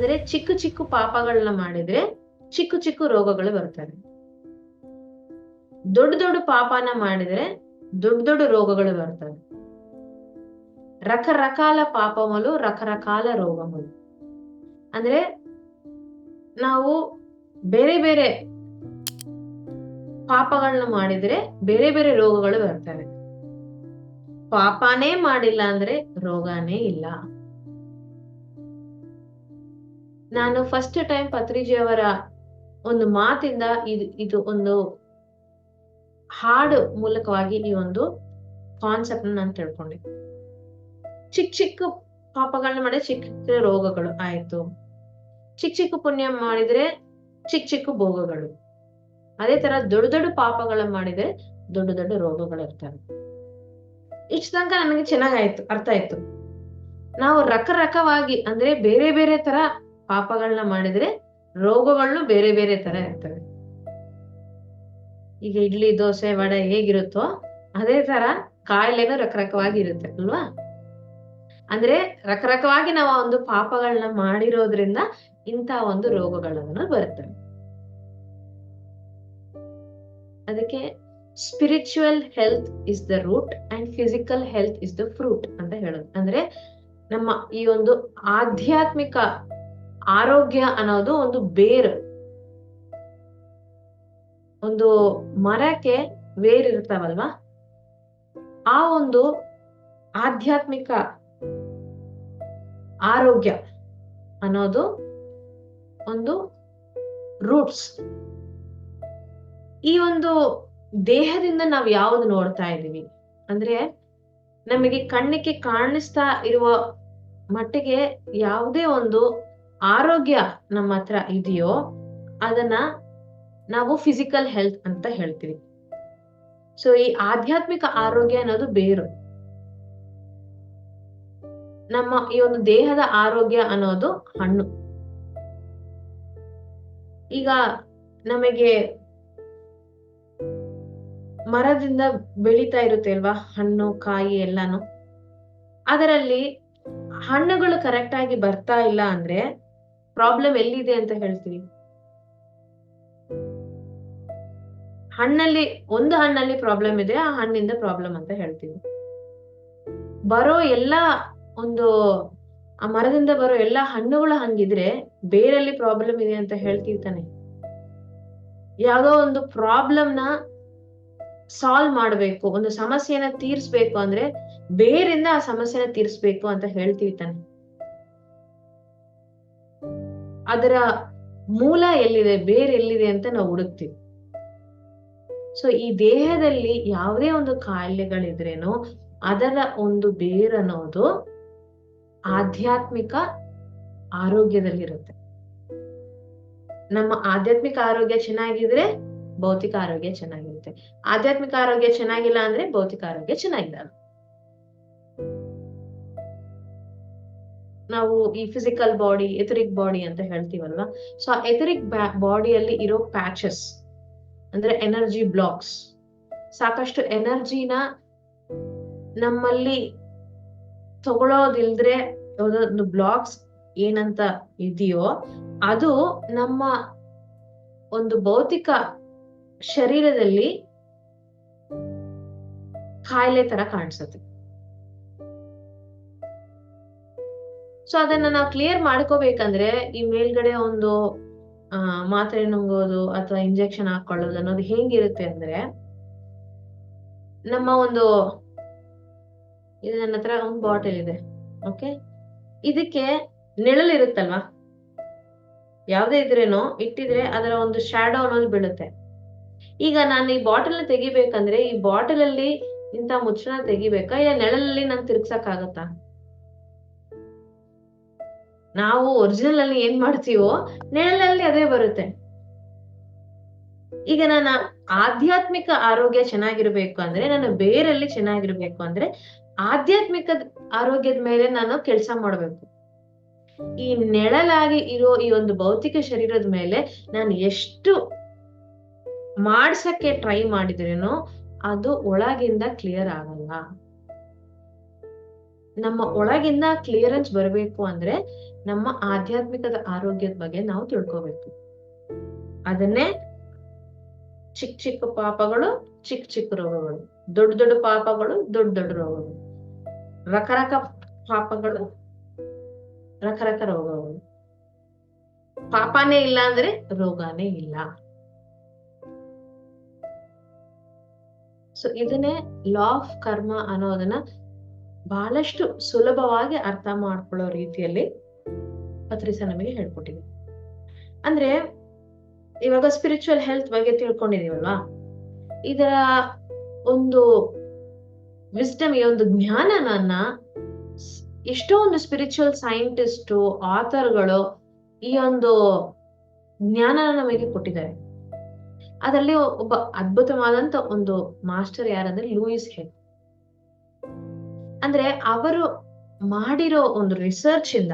ಅಂದ್ರೆ ಚಿಕ್ಕ ಚಿಕ್ಕ ಪಾಪಗಳನ್ನ ಮಾಡಿದ್ರೆ ಚಿಕ್ಕ ಚಿಕ್ಕ ರೋಗಗಳು ಬರ್ತವೆ. ದೊಡ್ಡ ದೊಡ್ಡ ಪಾಪನ ಮಾಡಿದ್ರೆ ದೊಡ್ಡ ದೊಡ್ಡ ರೋಗಗಳು ಬರ್ತವೆ. ರಕರಕಾಲ ಪಾಪಗಳು ರಕರಕಾಲ ರೋಗಗಳು. ಅಂದ್ರೆ ನಾವು ಬೇರೆ ಬೇರೆ ಪಾಪಗಳನ್ನ ಮಾಡಿದ್ರೆ ಬೇರೆ ಬೇರೆ ರೋಗಗಳು ಬರ್ತವೆ. ಪಾಪನೇ ಮಾಡಿಲ್ಲ ಅಂದ್ರೆ ರೋಗನೇ ಇಲ್ಲ. ನಾನು ಫಸ್ಟ್ ಟೈಮ್ ಪತ್ರಿಜಿಯವರ ಒಂದು ಮಾತಿಂದ ಇದು ಇದು ಒಂದು ಹಾಡು ಮೂಲಕವಾಗಿ ಈ ಒಂದು ಕಾನ್ಸೆಪ್ಟ್ ನಾನು ತಿಳ್ಕೊಂಡೆ. ಚಿಕ್ಕ ಚಿಕ್ಕ ಪಾಪಗಳನ್ನ ಮಾಡಿದ್ರೆ ಚಿಕ್ಕ ಚಿಕ್ಕ ರೋಗಗಳು ಆಯ್ತು. ಚಿಕ್ಕ ಚಿಕ್ಕ ಪುಣ್ಯ ಮಾಡಿದ್ರೆ ಚಿಕ್ಕ ಚಿಕ್ಕ ಭೋಗಗಳು. ಅದೇ ತರ ದೊಡ್ಡ ದೊಡ್ಡ ಪಾಪಗಳ ಮಾಡಿದ್ರೆ ದೊಡ್ಡ ದೊಡ್ಡ ರೋಗಗಳು ಇರ್ತವೆ. ಇಷ್ಟ ತನಕ ನನಗೆ ಚೆನ್ನಾಗಾಯ್ತು ಅರ್ಥ ಆಯ್ತು. ನಾವು ರಕರಕವಾಗಿ ಅಂದ್ರೆ ಬೇರೆ ಬೇರೆ ತರ ಪಾಪಗಳನ್ನ ಮಾಡಿದ್ರೆ ರೋಗಗಳು ಬೇರೆ ಬೇರೆ ತರ ಇರ್ತವೆ. ಈಗ ಇಡ್ಲಿ ದೋಸೆ ವಡೆ ಹೇಗಿರುತ್ತೋ ಅದೇ ತರ ಕಾಯಿಲೆನೂ ರಕರಕವಾಗಿ ಇರುತ್ತೆ ಅಲ್ವಾ? ಅಂದ್ರೆ ರಕರಕವಾಗಿ ನಾವು ಒಂದು ಪಾಪಗಳನ್ನ ಮಾಡಿರೋದ್ರಿಂದ ಇಂಥ ಒಂದು ರೋಗಗಳನ್ನು ಬರ್ತವೆ ಅದಕ್ಕೆ spiritual health is the root and physical health is the fruit ಅಂತ ಹೇಳೋದು. ಅಂದ್ರೆ ನಮ್ಮ ಈ ಒಂದು ಆಧ್ಯಾತ್ಮಿಕ ಆರೋಗ್ಯ ಅನ್ನೋದು ಒಂದು ಬೇರ್. ಒಂದು ಮರಕ್ಕೆ ಬೇರಿರ್ತಾವಲ್ವಾ ಆ ಒಂದು ಆಧ್ಯಾತ್ಮಿಕ ಆರೋಗ್ಯ ಅನ್ನೋದು ಒಂದು ರೂಟ್ಸ್. ಈ ಒಂದು ದೇಹದಿಂದ ನಾವು ಯಾವ್ದು ನೋಡ್ತಾ ಇದ್ದೀವಿ? ಅಂದ್ರೆ ನಮಗೆ ಕಣ್ಣಿಗೆ ಕಾಣಿಸ್ತಾ ಇರುವ ಮಟ್ಟಿಗೆ ಯಾವುದೇ ಒಂದು ಆರೋಗ್ಯ ನಮ್ಮ ಹತ್ರ ಇದೆಯೋ ಅದನ್ನ ನಾವು ಫಿಸಿಕಲ್ ಹೆಲ್ತ್ ಅಂತ ಹೇಳ್ತೀವಿ. ಸೊ ಈ ಆಧ್ಯಾತ್ಮಿಕ ಆರೋಗ್ಯ ಅನ್ನೋದು ಬೇರು. ನಮ್ಮ ಈ ಒಂದು ದೇಹದ ಆರೋಗ್ಯ ಅನ್ನೋದು ಹಣ್ಣು. ಈಗ ನಮಗೆ ಮರದಿಂದ ಬೆಳೀತಾ ಇರುತ್ತೆ ಅಲ್ವಾ? ಹಣ್ಣು, ಕಾಯಿ ಎಲ್ಲಾನು. ಅದರಲ್ಲಿ ಹಣ್ಣುಗಳು ಕರೆಕ್ಟ್ ಆಗಿ ಬರ್ತಾ ಇಲ್ಲ ಅಂದ್ರೆ ಪ್ರಾಬ್ಲಮ್ ಎಲ್ಲಿದೆ ಅಂತ ಹೇಳ್ತೀವಿ. ಹಣ್ಣಲ್ಲಿ, ಒಂದು ಹಣ್ಣಲ್ಲಿ ಪ್ರಾಬ್ಲಮ್ ಇದೆ, ಆ ಹಣ್ಣಿಂದ ಪ್ರಾಬ್ಲಮ್ ಅಂತ ಹೇಳ್ತೀವಿ. ಬರೋ ಎಲ್ಲ ಒಂದು, ಆ ಮರದಿಂದ ಬರೋ ಎಲ್ಲ ಹಣ್ಣುಗಳು ಹಂಗಿದ್ರೆ ಬೇರಲ್ಲಿ ಪ್ರಾಬ್ಲಮ್ ಇದೆ ಅಂತ ಹೇಳ್ತೀವಿ ತಾನೆ. ಯಾವ್ದೋ ಒಂದು ಪ್ರಾಬ್ಲಮ್ನ ಸಾಲ್ವ್ ಮಾಡ್ಬೇಕು, ಒಂದು ಸಮಸ್ಯೆನ ತೀರ್ಸ್ಬೇಕು ಅಂದ್ರೆ ಬೇರಿಂದ ಆ ಸಮಸ್ಯೆನ ತೀರ್ಸ್ಬೇಕು ಅಂತ ಹೇಳ್ತೀವಿ ತಾನೆ. ಅದರ ಮೂಲ ಎಲ್ಲಿದೆ, ಬೇರೆ ಎಲ್ಲಿದೆ ಅಂತ ನಾವು ಹುಡುಕ್ತಿವಿ. ಸೊ ಈ ದೇಹದಲ್ಲಿ ಯಾವುದೇ ಒಂದು ಕಾಯಿಲೆಗಳಿದ್ರೇನು, ಅದರ ಒಂದು ಬೇರನ್ನೋದು ಆಧ್ಯಾತ್ಮಿಕ ಆರೋಗ್ಯದಲ್ಲಿರುತ್ತೆ. ನಮ್ಮ ಆಧ್ಯಾತ್ಮಿಕ ಆರೋಗ್ಯ ಚೆನ್ನಾಗಿದ್ರೆ ಭೌತಿಕ ಆರೋಗ್ಯ ಚೆನ್ನಾಗಿರುತ್ತೆ. ಆಧ್ಯಾತ್ಮಿಕ ಆರೋಗ್ಯ ಚೆನ್ನಾಗಿಲ್ಲ ಅಂದ್ರೆ ಭೌತಿಕ ಆರೋಗ್ಯ ಚೆನ್ನಾಗಿರಲ್ಲ ನಾವು ಈ ಫಿಸಿಕಲ್ ಬಾಡಿ ಎಥರಿಕ್ ಬಾಡಿ ಅಂತ ಹೇಳ್ತೀವಲ್ವಾ? ಸೊ ಆ ಎಥರಿಕ್ ಬಾಡಿಯಲ್ಲಿ ಇರೋ ಪ್ಯಾಚಸ್ ಅಂದ್ರೆ ಎನರ್ಜಿ ಬ್ಲಾಕ್ಸ್ ಸಾಕಷ್ಟು ಎನರ್ಜಿನ ನಮ್ಮಲ್ಲಿ ತಗೊಳೋದಿಲ್ದ್ರೆ ಒಂದು ಬ್ಲಾಕ್ಸ್ ಏನಂತ ಇದೆಯೋ, ಅದು ನಮ್ಮ ಒಂದು ಭೌತಿಕ ಶರೀರದಲ್ಲಿ ಕಾಯಿಲೆ ತರ ಕಾಣಿಸುತ್ತೆ. ಸೊ ಅದನ್ನ ನಾವು ಕ್ಲಿಯರ್ ಮಾಡ್ಕೋಬೇಕಂದ್ರೆ ಈ ಮೇಲ್ಗಡೆ ಒಂದು ಮಾತ್ರೆ ನುಂಗೋದು ಅಥವಾ ಇಂಜೆಕ್ಷನ್ ಹಾಕೊಳ್ಳೋದು ಅನ್ನೋದು ಹೆಂಗಿರುತ್ತೆ ಅಂದ್ರೆ ನಮ್ಮ ಒಂದು, ಇದು ನನ್ನ ಹತ್ರ ಒಂದು ಬಾಟಲ್ ಇದೆ ಓಕೆ ಇದಕ್ಕೆ ನೆಳಲ್ ಇರುತ್ತಲ್ವಾ? ಯಾವ್ದೇ ಇದ್ರೇನು ಇಟ್ಟಿದ್ರೆ ಅದರ ಒಂದು ಶ್ಯಾಡೋ ಅನ್ನೋದು ಬೀಳುತ್ತೆ. ಈಗ ನಾನು ಈ ಬಾಟಲ್ ತೆಗಿಬೇಕಂದ್ರೆ ಈ ಬಾಟಲ್ ಅಲ್ಲಿ ಇಂತ ಮುಚ್ಚಳ ತೆಗಿಬೇಕಾ? ಇಲ್ಲ ನೆಳಲಲ್ಲಿ ನಾನು ತಿರ್ಗ್ಸಕ್ ಆಗತ್ತಾ ನಾವು ಒರಿಜಿನಲ್ ಅಲ್ಲಿ ಏನ್ ಮಾಡ್ತೀವೋ ನೆಳಲಲ್ಲಿ ಅದೇ ಬರುತ್ತೆ. ಈಗ ನನ್ನ ಆಧ್ಯಾತ್ಮಿಕ ಆರೋಗ್ಯ ಚೆನ್ನಾಗಿರ್ಬೇಕು ಅಂದ್ರೆ ನಾನು ಬೇರಲ್ಲಿ ಚೆನ್ನಾಗಿರ್ಬೇಕು ಅಂದ್ರೆ, ಆಧ್ಯಾತ್ಮಿಕ ಆರೋಗ್ಯದ ಮೇಲೆ ನಾನು ಕೆಲಸ ಮಾಡ್ಬೇಕು. ಈ ನೆಳಲಾಗಿ ಇರೋ ಈ ಒಂದು ಭೌತಿಕ ಶರೀರದ ಮೇಲೆ ನಾನು ಎಷ್ಟು ಮಾಡ್ಸಕ್ಕೆ ಟ್ರೈ ಮಾಡಿದ್ರೇನೋ, ಅದು ಒಳಗಿಂದ ಕ್ಲಿಯರ್ ಆಗಲ್ಲ. ನಮ್ಮ ಒಳಗಿಂದ ಕ್ಲಿಯರೆನ್ಸ್ ಬರಬೇಕು ಅಂದ್ರೆ ನಮ್ಮ ಆಧ್ಯಾತ್ಮಿಕದ ಆರೋಗ್ಯದ ಬಗ್ಗೆ ನಾವು ತಿಳ್ಕೋಬೇಕು. ಅದನ್ನೇ ಚಿಕ್ಕ ಚಿಕ್ಕ ಪಾಪಗಳು ಚಿಕ್ಕ ಚಿಕ್ಕ ರೋಗಗಳು. ದೊಡ್ಡ ದೊಡ್ಡ ಪಾಪಗಳು ದೊಡ್ಡ ದೊಡ್ಡ ರೋಗಗಳು. ರಕರಕ ಪಾಪಗಳು ರಕರಕ ರೋಗಗಳು. ಪಾಪನೇ ಇಲ್ಲ ಅಂದ್ರೆ ರೋಗನೇ ಇಲ್ಲ. ಸೊ ಇದನ್ನೇ ಲಾ ಆಫ್ ಕರ್ಮ ಅನ್ನೋದನ್ನ ಬಹಳಷ್ಟು ಸುಲಭವಾಗಿ ಅರ್ಥ ಮಾಡ್ಕೊಳ್ಳೋ ರೀತಿಯಲ್ಲಿ ಪತ್ರಿಸ ನಮಗೆ ಹೇಳ್ಕೊಟ್ಟಿದೆ. ಅಂದ್ರೆ ಇವಾಗ ಸ್ಪಿರಿಚುವಲ್ ಹೆಲ್ತ್ ಬಗ್ಗೆ ತಿಳ್ಕೊಂಡಿದೀವಲ್ವಾ ಇದರ ಒಂದು ವಿಸ್ಡಮ್ ಈ ಒಂದು ಜ್ಞಾನನನ್ನ ಎಷ್ಟೋ ಒಂದು ಸ್ಪಿರಿಚುವಲ್ ಸೈಂಟಿಸ್ಟು ಆಥರ್ಗಳು ಈ ಒಂದು ಜ್ಞಾನ ನಮಗೆ ಕೊಟ್ಟಿದ್ದಾರೆ. ಅದರಲ್ಲಿ ಒಬ್ಬ ಅದ್ಭುತವಾದಂತ ಒಂದು ಮಾಸ್ಟರ್ ಯಾರಂದ್ರೆ ಲೂಯಿಸ್ ಹೆಲ್ ಅಂದ್ರೆ ಅವರು ಮಾಡಿರೋ ಒಂದು ರಿಸರ್ಚ್ ಇಂದ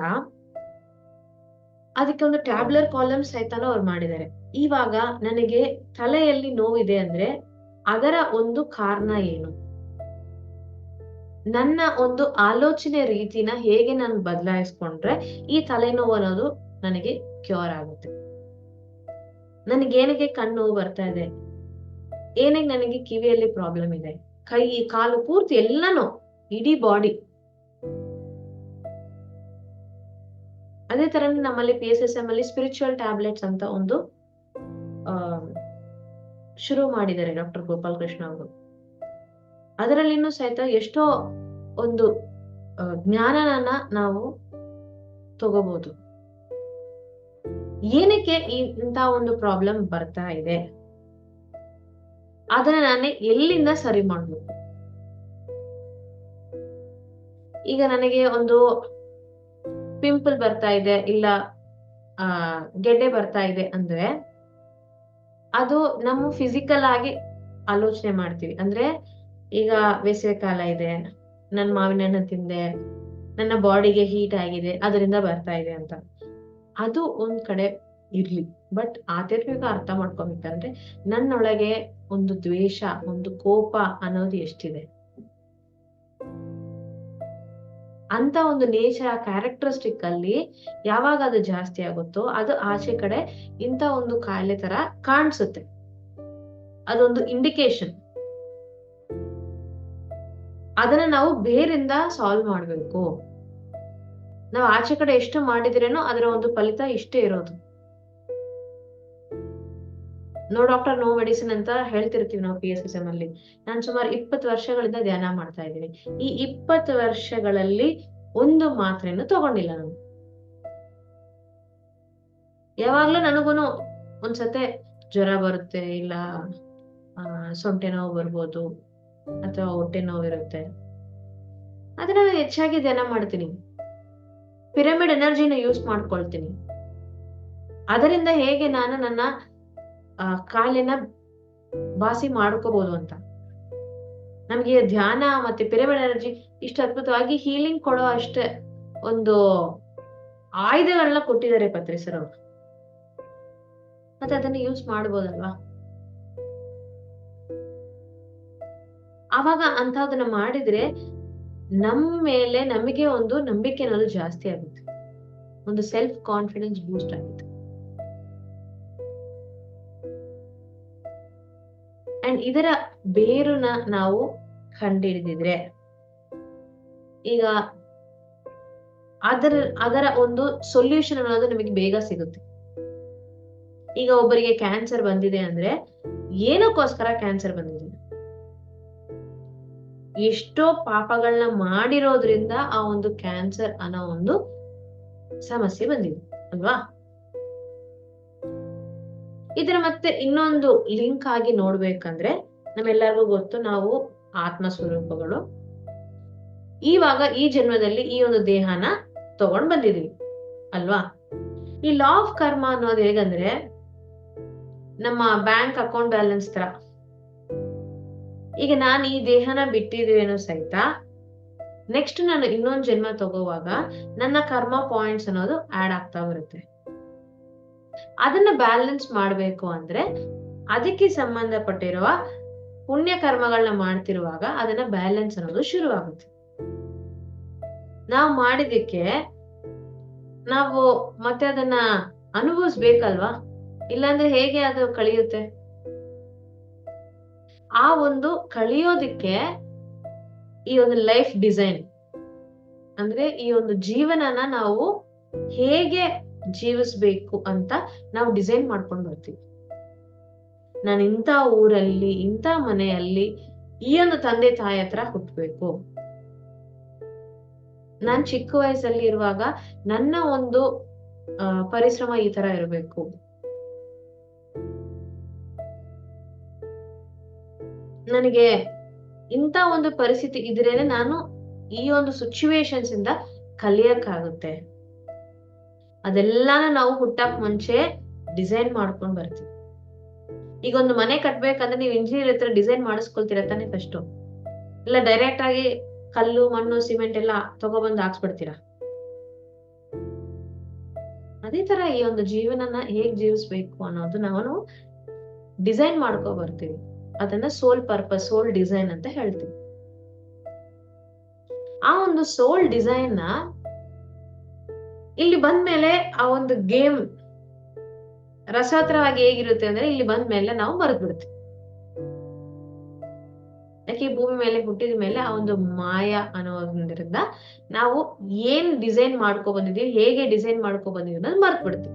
ಅದಕ್ಕೆ ಒಂದು ಟ್ಯಾಬ್ಲರ್ ಕಾಲಮ್ ಸಹಿತನೂ ಅವ್ರು ಮಾಡಿದ್ದಾರೆ. ಇವಾಗ ನನಗೆ ತಲೆಯಲ್ಲಿ ನೋವಿದೆ ಅಂದ್ರೆ ಅದರ ಒಂದು ಕಾರಣ ಏನು? ನನ್ನ ಒಂದು ಆಲೋಚನೆ ರೀತಿನ ಹೇಗೆ ನಾನು ಬದಲಾಯಿಸ್ಕೊಂಡ್ರೆ ಈ ತಲೆನೋವು ಅನ್ನೋದು ನನಗೆ ಕ್ಯೂರ್ ಆಗುತ್ತೆ. ನನಗೇನಿಗೆ ಕಣ್ಣು ನೋವು ಬರ್ತಾ ಇದೆ? ಏನಿಗೆ ನನಗೆ ಕಿವಿಯಲ್ಲಿ ಪ್ರಾಬ್ಲಮ್ ಇದೆ? ಕೈ ಕಾಲು ಪೂರ್ತಿ ಎಲ್ಲಾನು ಇಡೀ ಬಾಡಿ ಅದೇ ತರ ನಮ್ಮಲ್ಲಿ ಪಿ ಎಸ್ ಎಸ್ ಎಂ ಅಲ್ಲಿ ಸ್ಪಿರಿಚುವಲ್ ಟ್ಯಾಬ್ಲೆಟ್ಸ್ ಅಂತ ಒಂದು ಶುರು ಮಾಡಿದ್ದಾರೆ ಡಾಕ್ಟರ್ ಗೋಪಾಲ್ ಕೃಷ್ಣ ಅವರು. ಅದರಲ್ಲಿನೂ ಸಹಿತ ಎಷ್ಟೋ ಒಂದು ಜ್ಞಾನನ ನಾವು ತಗೋಬಹುದು ಏನಕ್ಕೆ ಇಂತ ಒಂದು ಪ್ರಾಬ್ಲಮ್ ಬರ್ತಾ ಇದೆ? ಅದನ್ನ ನಾನು ಎಲ್ಲಿಂದ ಸರಿ ಮಾಡ್ಬೇಕು ಈಗ ನನಗೆ ಒಂದು ಪಿಂಪಲ್ ಬರ್ತಾ ಇದೆ, ಇಲ್ಲ ಗೆಡ್ಡೆ ಬರ್ತಾ ಇದೆ ಅಂದ್ರೆ ಅದು ನಮ್ಮ ಫಿಸಿಕಲ್ ಆಗಿ ಆಲೋಚನೆ ಮಾಡ್ತೀವಿ. ಅಂದ್ರೆ ಈಗ ಬೇಸಿಗೆ ಕಾಲ ಇದೆ, ನನ್ ಮಾವಿನ ಹಣ್ಣು ತಿಂದೆ, ನನ್ನ ಬಾಡಿಗೆ ಹೀಟ್ ಆಗಿದೆ, ಅದರಿಂದ ಬರ್ತಾ ಇದೆ ಅಂತ. ಅದು ಒಂದ್ ಕಡೆ ಇರ್ಲಿ ಬಟ್ ಆಧ್ಯಾತ್ಮಿಕ ಅರ್ಥ ಮಾಡ್ಕೊಬೇಕಂದ್ರೆ ನನ್ನೊಳಗೆ ಒಂದು ದ್ವೇಷ, ಒಂದು ಕೋಪ ಅನ್ನೋದು ಎಷ್ಟಿದೆ? ಅಂತ ಒಂದು ನೇಚರ್ ಕ್ಯಾರೆಕ್ಟರಿಸ್ಟಿಕ್ ಅಲ್ಲಿ ಯಾವಾಗ ಅದು ಜಾಸ್ತಿ ಆಗುತ್ತೋ ಅದು ಆಚೆ ಕಡೆ ಇಂತ ಒಂದು ಕಾಯಿಲೆ ತರ ಕಾಣಿಸುತ್ತೆ. ಅದೊಂದು ಇಂಡಿಕೇಶನ್ ಅದನ್ನ ನಾವು ಬೇರಿಂದ ಸಾಲ್ವ್ ಮಾಡ್ಬೇಕು. ನಾವು ಆಚೆ ಕಡೆ ಎಷ್ಟು ಮಾಡಿದ್ರೇನೋ ಅದರ ಒಂದು ಫಲಿತ ಇಷ್ಟೇ ಇರೋದು. ನೋ ಡಾಕ್ಟರ್ ನೋ ಮೆಡಿಸಿನ್ ಅಂತ ಹೇಳ್ತಿರ್ತೀವಿ ನಾವು ಪಿ ಎಸ್ ಎಸ್ ಎಂ ಅಲ್ಲಿ. ನಾನು ಸುಮಾರು ಇಪ್ಪತ್ತು ವರ್ಷಗಳಿಂದ ಧ್ಯಾನ ಮಾಡ್ತಾ ಇದ್ದೀನಿ. ಈ ಇಪ್ಪತ್ತು ವರ್ಷಗಳಲ್ಲಿ ಒಂದು ಮಾತ್ರೆಯನ್ನು ತಗೊಂಡಿಲ್ಲ ನಾನು. ಯಾವಾಗ್ಲೂ ನನಗೂನು ಒಂದ್ಸತೆ ಜ್ವರ ಬರುತ್ತೆ, ಇಲ್ಲ ಸೊಂಟೆ ನೋವು ಬರ್ಬೋದು, ಅಥವಾ ಹೊಟ್ಟೆ ನೋವು ಇರುತ್ತೆ ಅದನ್ನ ನಾನು ಹೆಚ್ಚಾಗಿ ಧ್ಯಾನ ಮಾಡ್ತೀನಿ. ಪಿರಮಿಡ್ ಎನರ್ಜಿನ ಯೂಸ್ ಮಾಡ್ಕೊಳ್ತೀನಿ. ಅದರಿಂದ ಹೇಗೆ ನಾನು ನನ್ನ ಆ, ಕಾಲಿನ ಬಾಸಿ ಮಾಡ್ಕೋಬಹುದು ಅಂತ. ನಮ್ಗೆ ಧ್ಯಾನ ಮತ್ತೆ ಪಿರಮಿಡ್ ಎನರ್ಜಿ ಇಷ್ಟು ಅದ್ಭುತವಾಗಿ ಹೀಲಿಂಗ್ ಕೊಡೋ ಅಷ್ಟೇ ಒಂದು ಆಯುಧಗಳನ್ನ ಕೊಟ್ಟಿದ್ದಾರೆ ಪತ್ರಿಸರ್ ಅವರು. ಮತ್ತೆ ಅದನ್ನ ಯೂಸ್ ಮಾಡ್ಬೋದಲ್ವಾ? ಅವಾಗ ಅಂತದನ್ನ ಮಾಡಿದ್ರೆ ನಮ್ಮ ಮೇಲೆ ನಮಗೆ ಒಂದು ನಂಬಿಕೆ ಅನ್ನೋದು ಜಾಸ್ತಿ ಆಗುತ್ತೆ. ಒಂದು ಸೆಲ್ಫ್ ಕಾನ್ಫಿಡೆನ್ಸ್ ಬೂಸ್ಟ್ ಆಗುತ್ತೆ. ಅಂಡ್ ಇದರ ಬೇರುನ ನಾವು ಕಂಡಿಡಿದಿದ್ರೆ. ಈಗ ಅದರ ಅದರ ಒಂದು ಸೊಲ್ಯೂಷನ್ ಅನ್ನೋದು ನಮಗೆ ಬೇಗ ಸಿಗುತ್ತೆ. ಈಗ ಒಬ್ಬರಿಗೆ ಕ್ಯಾನ್ಸರ್ ಬಂದಿದೆ ಅಂದ್ರೆ ಏನಕ್ಕೋಸ್ಕರ ಕ್ಯಾನ್ಸರ್ ಬಂದಿದೆ? ಎಷ್ಟೋ ಪಾಪಗಳನ್ನ ಮಾಡಿರೋದ್ರಿಂದ ಆ ಒಂದು ಕ್ಯಾನ್ಸರ್ ಅನ್ನೋ ಒಂದು ಸಮಸ್ಯೆ ಬಂದಿದೆ, ಅಲ್ವಾ? ಇದರ ಮತ್ತೆ ಇನ್ನೊಂದು ಲಿಂಕ್ ಆಗಿ ನೋಡ್ಬೇಕಂದ್ರೆ ನಮ್ಮೆಲ್ಲರಿಗೂ ಗೊತ್ತು, ನಾವು ಆತ್ಮ ಸ್ವರೂಪಗಳು ಇವಾಗ ಈ ಜನ್ಮದಲ್ಲಿ ಈ ಒಂದು ದೇಹನ ತಗೊಂಡ್ ಬಂದಿದೀವಿ, ಅಲ್ವಾ? ಈ ಲಾ ಆಫ್ ಕರ್ಮ ಅನ್ನೋದು ಹೇಗಂದ್ರೆ, ನಮ್ಮ ಬ್ಯಾಂಕ್ ಅಕೌಂಟ್ ಬ್ಯಾಲೆನ್ಸ್ ತರ ಈಗ ನಾನು ಈ ದೇಹನ ಬಿಟ್ಟಿದ್ದೇನೋ ಸಹಿತ ನೆಕ್ಸ್ಟ್ ನಾನು ಇನ್ನೊಂದ್ ಜನ್ಮ ತಗೋವಾಗ ನನ್ನ ಕರ್ಮ ಪಾಯಿಂಟ್ಸ್ ಅನ್ನೋದು ಆಡ್ ಆಗ್ತಾ ಬರುತ್ತೆ. ಅದನ್ನ ಬ್ಯಾಲೆನ್ಸ್ ಮಾಡ್ಬೇಕು ಅಂದ್ರೆ ಅದಕ್ಕೆ ಸಂಬಂಧಪಟ್ಟಿರುವ ಪುಣ್ಯ ಕರ್ಮಗಳನ್ನ ಮಾಡ್ತಿರುವಾಗ ಅದನ್ನ ಬ್ಯಾಲೆನ್ಸ್ ಅನ್ನೋದು ಶುರುವಾಗುತ್ತೆ. ನಾವು ಮಾಡಿದಕ್ಕೆ ನಾವು ಮತ್ತೆ ಅದನ್ನ ಅನುಭವಿಸ್ಬೇಕಲ್ವಾ? ಇಲ್ಲಾಂದ್ರೆ ಹೇಗೆ ಅದು ಕಳಿಯುತ್ತೆ? ಆ ಒಂದು ಕಳಿಯೋದಿಕ್ಕೆ ಈ ಒಂದು ಲೈಫ್ ಡಿಸೈನ್ ಅಂದ್ರೆ ಈ ಒಂದು ಜೀವನನ ನಾವು ಹೇಗೆ ಜೀವಿಸ್ಬೇಕು ಅಂತ ನಾವು ಡಿಸೈನ್ ಮಾಡ್ಕೊಂಡು ಬರ್ತೀವಿ. ನಾನು ಇಂಥ ಊರಲ್ಲಿ, ಇಂಥ ಮನೆಯಲ್ಲಿ ಈ ಒಂದು ತಂದೆ, ತಾಯಿ ಹತ್ರ ಹುಟ್ಟಬೇಕು ನಾನ್ ಚಿಕ್ಕ ವಯಸ್ಸಲ್ಲಿ ಇರುವಾಗ ನನ್ನ ಒಂದು ಪರಿಶ್ರಮ ಈ ತರ ಇರಬೇಕು. ನನಗೆ ಇಂಥ ಒಂದು ಪರಿಸ್ಥಿತಿ ಇದ್ರೇನೆ ನಾನು ಈ ಒಂದು ಸಿಚುವೇಶನ್ಸ್ ಇಂದ ಕಲಿಯಕ್ಕಾಗುತ್ತೆ. ಅದೆಲ್ಲಾನು ನಾವು ಹುಟ್ಟಕ್ ಮುಂಚೆ ಡಿಸೈನ್ ಮಾಡ್ಕೊಂಡ್ ಬರ್ತೀವಿ. ಈಗ ಒಂದು ಮನೆ ಕಟ್ಬೇಕಂದ್ರೆ ನೀವು ಇಂಜಿನಿಯರ್ ಹತ್ರ ಡಿಸೈನ್ ಮಾಡಿಸ್ಕೊಳ್ತೀರ ತಾನೇ ಫಸ್ಟ್ ಇಲ್ಲ ಡೈರೆಕ್ಟ್ ಆಗಿ ಕಲ್ಲು, ಮಣ್ಣು ಸಿಮೆಂಟ್ ಎಲ್ಲ ತಗೊಬಂದು ಹಾಕ್ಸ್ಬಿಡ್ತೀರಾ? ಅದೇ ತರ ಈ ಒಂದು ಜೀವನನ ಹೇಗ್ ಜೀವಿಸ್ಬೇಕು ಅನ್ನೋದು ನಾವು ಡಿಸೈನ್ ಮಾಡ್ಕೊ ಬರ್ತೀವಿ. ಅದನ್ನ ಸೋಲ್ ಪರ್ಪಸ್ ಸೋಲ್ ಡಿಸೈನ್ ಅಂತ ಹೇಳ್ತೀವಿ. ಆ ಒಂದು ಸೋಲ್ ಡಿಸೈನ್ನ ಇಲ್ಲಿ ಬಂದ್ಮೇಲೆ ಆ ಒಂದು ಗೇಮ್ ರಸಾತ್ರವಾಗಿ ಹೇಗಿರುತ್ತೆ ಅಂದ್ರೆ ಇಲ್ಲಿ ಬಂದ್ಮೇಲೆ ನಾವು ಮರೆತು ಬಿಡ್ತೀವಿ ಯಾಕೆ ಭೂಮಿ ಮೇಲೆ ಹುಟ್ಟಿದ ಮೇಲೆ ಆ ಒಂದು ಮಾಯ ಅನ್ನೋದ್ರಿಂದ ನಾವು ಏನ್ ಡಿಸೈನ್ ಮಾಡ್ಕೊ ಬಂದಿದೀವಿ, ಹೇಗೆ ಡಿಸೈನ್ ಮಾಡ್ಕೊ ಬಂದಿದೀವಿ ಅನ್ನೋದು ಮರ್ತ್ ಬಿಡ್ತೀವಿ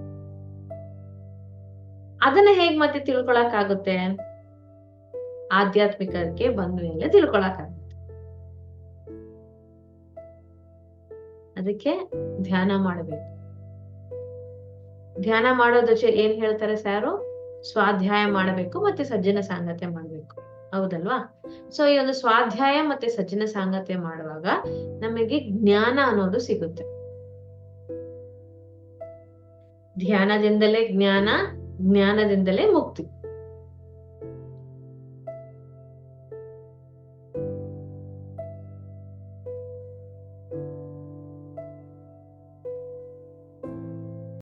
ಅದನ್ನ ಹೇಗ್ ಮತ್ತೆ ತಿಳ್ಕೊಳಕ್ ಆಗುತ್ತೆ ಆಧ್ಯಾತ್ಮಿಕಕ್ಕೆ ಬಂದ ಮೇಲೆ ತಿಳ್ಕೊಳಕ್ ಅದಕ್ಕೆ ಧ್ಯಾನ ಮಾಡಬೇಕು. ಧ್ಯಾನ ಮಾಡೋದಕ್ಕೆ ಏನ್ ಹೇಳ್ತಾರೆ ಸಾರು? ಸ್ವಾಧ್ಯಾಯ ಮಾಡಬೇಕು ಮತ್ತೆ ಸಜ್ಜನ ಸಾಂಗತ್ಯ ಮಾಡ್ಬೇಕು. ಹೌದಲ್ವಾ? ಸೊ ಈ ಒಂದು ಸ್ವಾಧ್ಯಾಯ ಮತ್ತೆ ಸಜ್ಜನ ಸಾಂಗತ್ಯ ಮಾಡುವಾಗ ನಮಗೆ ಜ್ಞಾನ ಅನ್ನೋದು ಸಿಗುತ್ತೆ. ಧ್ಯಾನದಿಂದಲೇ ಜ್ಞಾನ, ಜ್ಞಾನದಿಂದಲೇ ಮುಕ್ತಿ.